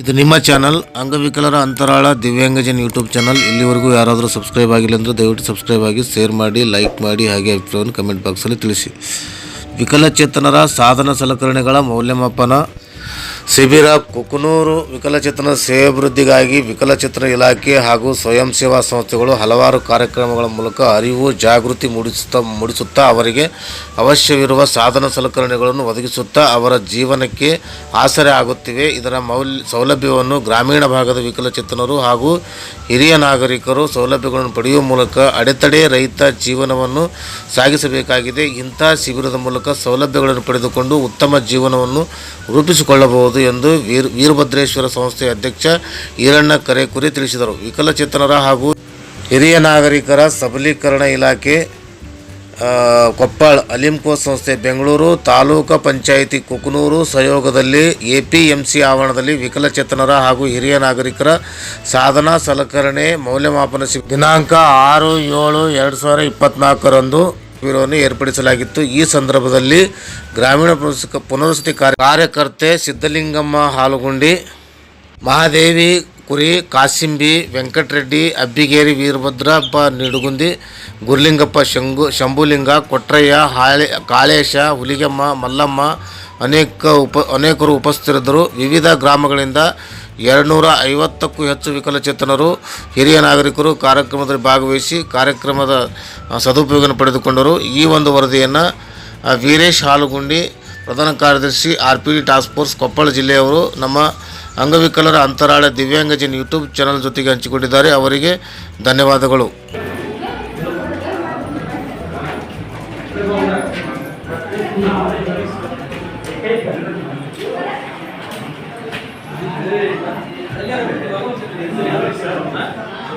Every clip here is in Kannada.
ಇದು ನಿಮ್ಮ ಚಾನಲ್ ಅಂಗವಿಕಲರ ಅಂತರಾಳ ದಿವ್ಯಾಂಗಜನ್ ಯೂಟ್ಯೂಬ್ ಚಾನಲ್. ಇಲ್ಲಿವರೆಗೂ ಯಾರಾದರೂ ಸಬ್ಸ್ಕ್ರೈಬ್ ಆಗಿಲ್ಲ ಅಂದರೆ ದಯವಿಟ್ಟು ಸಬ್ಸ್ಕ್ರೈಬ್ ಆಗಿ, ಶೇರ್ ಮಾಡಿ, ಲೈಕ್ ಮಾಡಿ, ಹಾಗೆ ಅಭಿಪ್ರಾಯವನ್ನು ಕಮೆಂಟ್ ಬಾಕ್ಸಲ್ಲಿ ತಿಳಿಸಿ. ವಿಕಲಚೇತನರ ಸಾಧನ ಸಲಕರಣೆಗಳ ಮೌಲ್ಯಮಾಪನ ಶಿಬಿರ ಕುಕನೂರು ವಿಕಲಚೇತನ ಸೇವಾಭಿವೃದ್ಧಿಗಾಗಿ ವಿಕಲಚೇತನ ಇಲಾಖೆ ಹಾಗೂ ಸ್ವಯಂ ಸೇವಾ ಸಂಸ್ಥೆಗಳು ಹಲವಾರು ಕಾರ್ಯಕ್ರಮಗಳ ಮೂಲಕ ಅರಿವು ಜಾಗೃತಿ ಮೂಡಿಸುತ್ತಾ ಮೂಡಿಸುತ್ತಾ ಅವರಿಗೆ ಅವಶ್ಯವಿರುವ ಸಾಧನ ಸಲಕರಣೆಗಳನ್ನು ಒದಗಿಸುತ್ತಾ ಅವರ ಜೀವನಕ್ಕೆ ಆಸರೆ ಆಗುತ್ತಿವೆ. ಇದರ ಮೌಲ್ಯ, ಸೌಲಭ್ಯವನ್ನು ಗ್ರಾಮೀಣ ಭಾಗದ ವಿಕಲಚೇತನರು ಹಾಗೂ ಹಿರಿಯ ನಾಗರಿಕರು ಸೌಲಭ್ಯಗಳನ್ನು ಪಡೆಯುವ ಮೂಲಕ ಅಡೆತಡೆ ರಹಿತ ಜೀವನವನ್ನು ಸಾಗಿಸಬೇಕಾಗಿದೆ. ಇಂಥ ಶಿಬಿರದ ಮೂಲಕ ಸೌಲಭ್ಯಗಳನ್ನು ಪಡೆದುಕೊಂಡು ಉತ್ತಮ ಜೀವನವನ್ನು ರೂಪಿಸಿಕೊಳ್ಳಬಹುದು ಎಂದು ವೀರ್ ವೀರಭದ್ರೇಶ್ವರ ಸಂಸ್ಥೆಯ ಅಧ್ಯಕ್ಷ ಈರಣ್ಣ ಕರೆಕುರಿ ತಿಳಿಸಿದರು. ವಿಕಲಚೇತನರ ಹಾಗೂ ಹಿರಿಯ ನಾಗರಿಕರ ಸಬಲೀಕರಣ ಇಲಾಖೆ ಕೊಪ್ಪಳ ಅಲಿಂಕೋ ಸಂಸ್ಥೆ ಬೆಂಗಳೂರು, ತಾಲೂಕು ಪಂಚಾಯಿತಿ ಕುಕನೂರು ಸಹಯೋಗದಲ್ಲಿ ಎ ಪಿ ಎಂ ಸಿ ಆವರಣದಲ್ಲಿ ವಿಕಲಚೇತನರ ಹಾಗೂ ಹಿರಿಯ ನಾಗರಿಕರ ಸಾಧನ ಸಲಕರಣೆ ಮೌಲ್ಯಮಾಪನ ಶಿಬಿರ ದಿನಾಂಕ ಆರು ಏಳು ಎರಡು ಸಾವಿರ ಇಪ್ಪತ್ನಾಲ್ಕರಂದು ಶಿಬಿರವನ್ನು ಏರ್ಪಡಿಸಲಾಗಿತ್ತು. ಈ ಸಂದರ್ಭದಲ್ಲಿ ಗ್ರಾಮೀಣ ಪುನರ್ವಸ- ಪುನರ್ವಸತಿ ಕಾರ್ಯ ಕಾರ್ಯಕರ್ತೆ ಸಿದ್ದಲಿಂಗಮ್ಮ ಹಾಲುಗುಂಡಿ, ಮಹಾದೇವಿ ಕುರಿ, ಕಾಸಿಂಬಿ, ವೆಂಕಟರೆಡ್ಡಿ, ಅಬ್ಬಿಗೇರಿ ವೀರಭದ್ರಪ್ಪ ನಿಡುಗುಂದಿ, ಗುರ್ಲಿಂಗಪ್ಪ, ಶಂಗು, ಶಂಭುಲಿಂಗ, ಕೊಟ್ರಯ್ಯ, ಹಾಳೆ, ಕಾಳೇಶ, ಹುಲಿಗೆಮ್ಮ, ಮಲ್ಲಮ್ಮ ಅನೇಕ ಉಪ, ಅನೇಕರು ಉಪಸ್ಥಿತರಿದ್ದರು. ವಿವಿಧ ಗ್ರಾಮಗಳಿಂದ ಎರಡುನೂರ ಐವತ್ತಕ್ಕೂ ಹೆಚ್ಚು ವಿಕಲಚೇತನರು, ಹಿರಿಯ ನಾಗರಿಕರು ಕಾರ್ಯಕ್ರಮದಲ್ಲಿ ಭಾಗವಹಿಸಿ ಕಾರ್ಯಕ್ರಮದ ಸದುಪಯೋಗವನ್ನು ಪಡೆದುಕೊಂಡರು. ಈ ಒಂದು ವರದಿಯನ್ನು ವೀರೇಶ್ ಹಾಲುಗುಂಡಿ ಪ್ರಧಾನ ಕಾರ್ಯದರ್ಶಿ R P D task force Koppal ಜಿಲ್ಲೆಯವರು ನಮ್ಮ ಅಂಗವಿಕಲರ ಅಂತರಾಳ ದಿವ್ಯಾಂಗಜನ್ ಯೂಟ್ಯೂಬ್ ಚಾನಲ್ ಜೊತೆಗೆ ಹಂಚಿಕೊಂಡಿದ್ದಾರೆ. ಅವರಿಗೆ ಧನ್ಯವಾದಗಳು.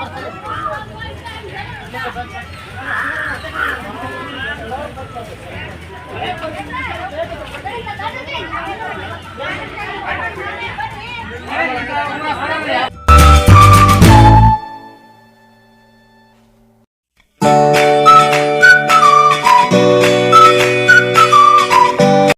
Thank you.